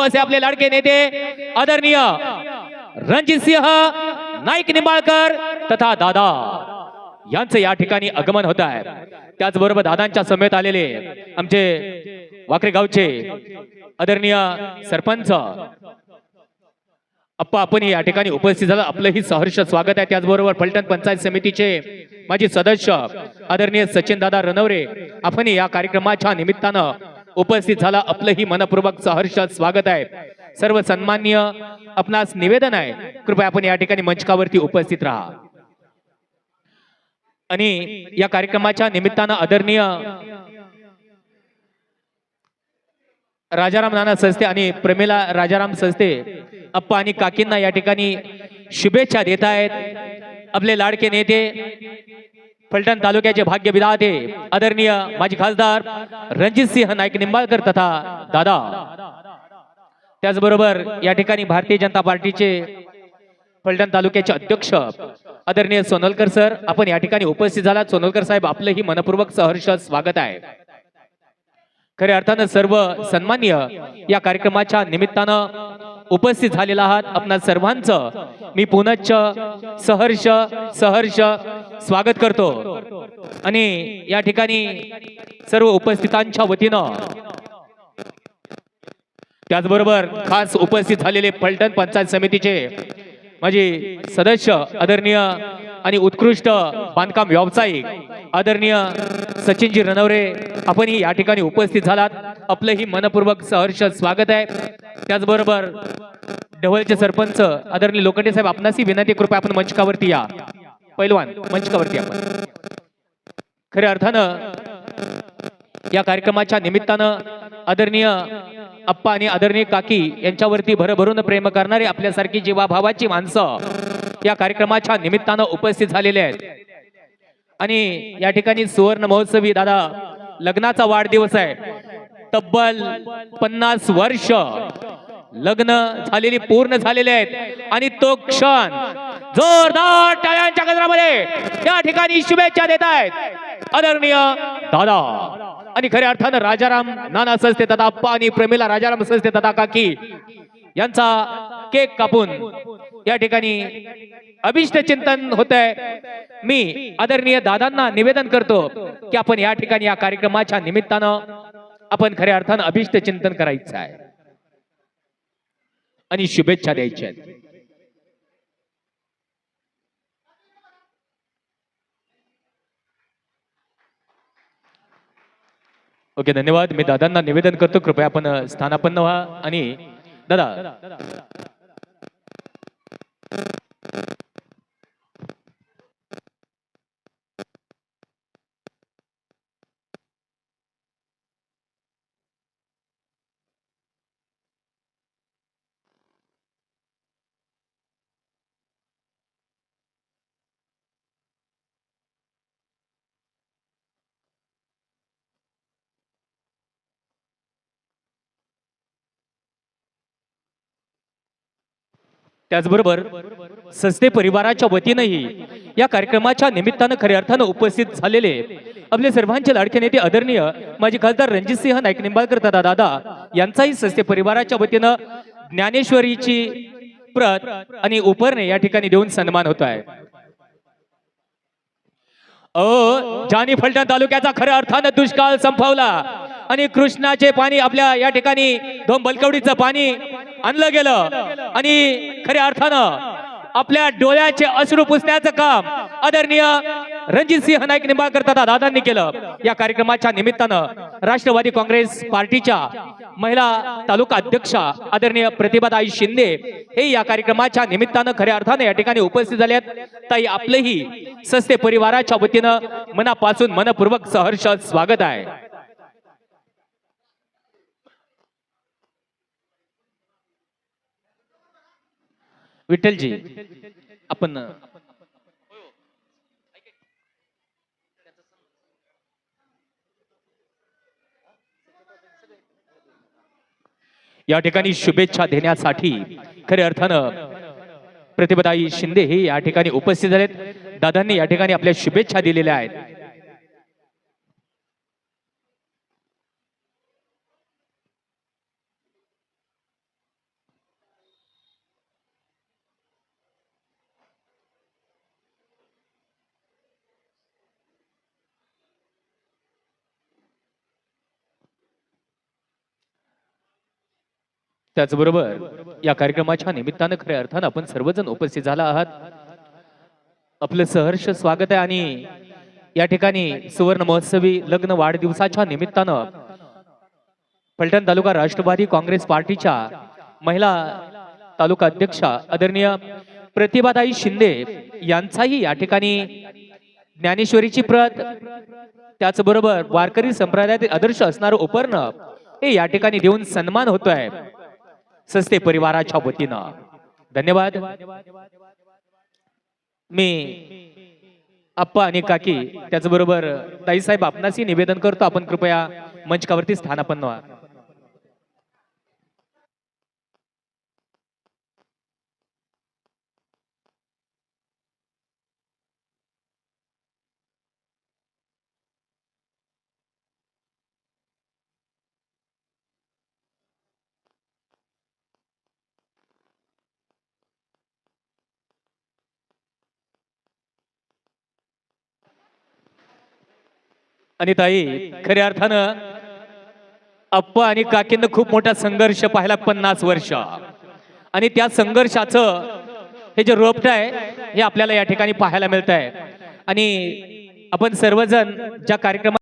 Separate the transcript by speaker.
Speaker 1: असे आपले लाडके नेते आदरणीय रणजित सिंह नाईक निंबाळकर तथा दादा यांचं या ठिकाणी आगमन होत आहे. त्याचबरोबर दादांच्या समेत आलेले आमचे वाकरे गावचे आदरणीय सरपंच अप्पा आपण या ठिकाणी उपस्थित झाला. आपलंही सहर्ष स्वागत आहे. त्याचबरोबर फलटण पंचायत समितीचे माजी सदस्य आदरणीय सचिन दादा रनवरे आपण या कार्यक्रमाच्या निमित्तानं उपस्थित झाला आपलंही मनपूर्वक सहर्ष स्वागत आहे. सर्व सन्मान्य आपणास निवेदन आहे. कृपया आपण या ठिकाणी मंचकावरती उपस्थित राहा. आणि या कार्यक्रमाच्या निमित्तानं आदरणीय राजाराम नाना संस्थे आणि प्रमिला राजाराम संस्थे अप्पा आणि काकींना या ठिकाणी शुभेच्छा देत आहेत. आपले लाडके नेते फलटण तालुक्याचे भाग्य विधाते आदरणीय माजी खासदार रणजित सिंह नाईक निंबाळकर तथा दादा. त्याचबरोबर या ठिकाणी भारतीय जनता पार्टीचे फलटण तालुक्याचे अध्यक्ष आदरणीय सोनलकर सर आपण या ठिकाणी उपस्थित झालात. सोनलकर साहेब आपलंही मनपूर्वक सहर्ष स्वागत आहे. खऱ्या अर्थानं सर्व सन्मान्य या कार्यक्रमाच्या निमित्तानं उपस्थित झालेला आहात. आपणा सर्वांचं मी पुनश्च सहर्ष सहर्ष स्वागत करतो. आणि या ठिकाणी सर्व उपस्थितांच्या वतीनं त्याचबरोबर खास उपस्थित झालेले पलटण पंचायत समितीचे माझे सदस्य आदरणीय आणि उत्कृष्ट बांधकाम व्यावसायिक आदरणीय सचिनजी रणवरे आपणही या ठिकाणी उपस्थित झालात. आपलंही मनपूर्वक सहर्ष स्वागत आहे. त्याचबरोबर ढवळचे सरपंच आदरणीय लोखंडे साहेब आपणासही विनंती कृपया आपण मंचकावरती या. पैलवान मंचकावरती आपण. खऱ्या अर्थानं या कार्यक्रमाच्या निमित्तानं आदरणीय अप्पा आणि आदरणीय काकी यांच्यावरती भरभरून प्रेम करणारे आपल्यासारखी जीवाभावाची माणसं या कार्यक्रमाच्या निमित्तानं उपस्थित झालेले आहेत. आणि या ठिकाणी सुवर्ण महोत्सवी दादा लग्नाचा वाढदिवस आहे. तब्बल पन्नास वर्ष लग्न झालेली पूर्ण झालेले आहेत. आणि तो क्षण जोरदार टाळ्यांच्या गजरामध्ये या ठिकाणी शुभेच्छा देत आहेत. आदरणीय दादा आणि खऱ्या अर्थानं राजाराम नाना संस्थे दादा अप्पा आणि प्रेमीला राजाराम संस्थे दादा काकी. यांचा केक कापून या ठिकाणी अभिष्ट चिंतन होत आहे मी आदरणीय दादांना निवेदन करतो की आपण या ठिकाणी या कार्यक्रमाच्या निमित्तानं आपण खऱ्या अर्थानं अभिष्ट चिंतन करायचं आहे. आणि शुभेच्छा द्यायच्या आहेत. ओके धन्यवाद. मी दादांना निवेदन करतो. कृपया आपण स्थानापन्न व्हा आणि दादा त्याचबरोबर संस्थे परिवाराच्या वतीनंही या कार्यक्रमाच्या निमित्तानं खऱ्या अर्थानं उपस्थित झालेले आपले सर्वांचे लाडके नेते आदरणीय माजी खासदार रणजितसिंह नाईक निंबाळकर दादा दादा यांचाही संस्थे परिवाराच्या वतीनं ज्ञानेश्वरीची प्रत आणि उपरणे या ठिकाणी देऊन सन्मान होत आहे अ जानी फलटण तालुक्याचा खऱ्या अर्थानं दुष्काळ संपवला आणि कृष्णाचे पाणी आपल्या या ठिकाणी दोन बलकवडीचं पाणी आणलं गेलं आणि खऱ्या अर्थानं आपल्या डोळ्याचे अश्रू पुसण्याचं काम आदरणीय रणजित सिंह नाईक निंबाळकर तथा दादांनी केलं. या कार्यक्रमाच्या निमित्तानं राष्ट्रवादी काँग्रेस पार्टीच्या महिला तालुका अध्यक्षा आदरणीय प्रतिभाताई शिंदे हे या कार्यक्रमाच्या निमित्तानं खऱ्या अर्थाने या ठिकाणी उपस्थित झाले आहेत. ताई आपलेही सस्ते परिवाराच्या वतीनं मनापासून मनपूर्वक सहर्ष स्वागत आहे. विठ्ठलजी आपण या ठिकाणी शुभेच्छा देण्यासाठी खऱ्या अर्थानं प्रतिभाताई शिंदे हे या ठिकाणी उपस्थित झालेत. दादांनी या ठिकाणी आपल्या शुभेच्छा दिलेल्या आहेत. त्याचबरोबर या कार्यक्रमाच्या निमित्तानं खऱ्या अर्थानं आपण सर्वजण उपस्थित झाला आहात. आपलं सहर्ष स्वागत आहे आणि या ठिकाणी सुवर्ण महोत्सवी लग्न वाढदिवसाच्या निमित्तानं फलटण तालुका राष्ट्रवादी काँग्रेस पार्टीच्या महिला तालुका अध्यक्षा आदरणीय प्रतिभाताई शिंदे यांचाही या ठिकाणी ज्ञानेश्वरीची प्रत त्याचबरोबर वारकरी संप्रदायातील आदर्श असणारं उपर्ण हे या ठिकाणी देऊन सन्मान होतोय. सस्ते परिवाराच्या वतीनं. धन्यवाद. मी आप्पा आणि काकी त्याचबरोबर ताईसाहेब आपणासही निवेदन करतो. आपण कृपया मंचकावरती स्थानापन्न व्हा. आणि ताई खऱ्या अर्थानं अप्पा आणि काकींना खूप मोठा संघर्ष पाहिला पन्नास वर्ष. आणि त्या संघर्षाचं हे जे रोपट आहे हे आपल्याला या ठिकाणी पाहायला मिळत आहे आणि आपण सर्वजण ज्या कार्यक्रमात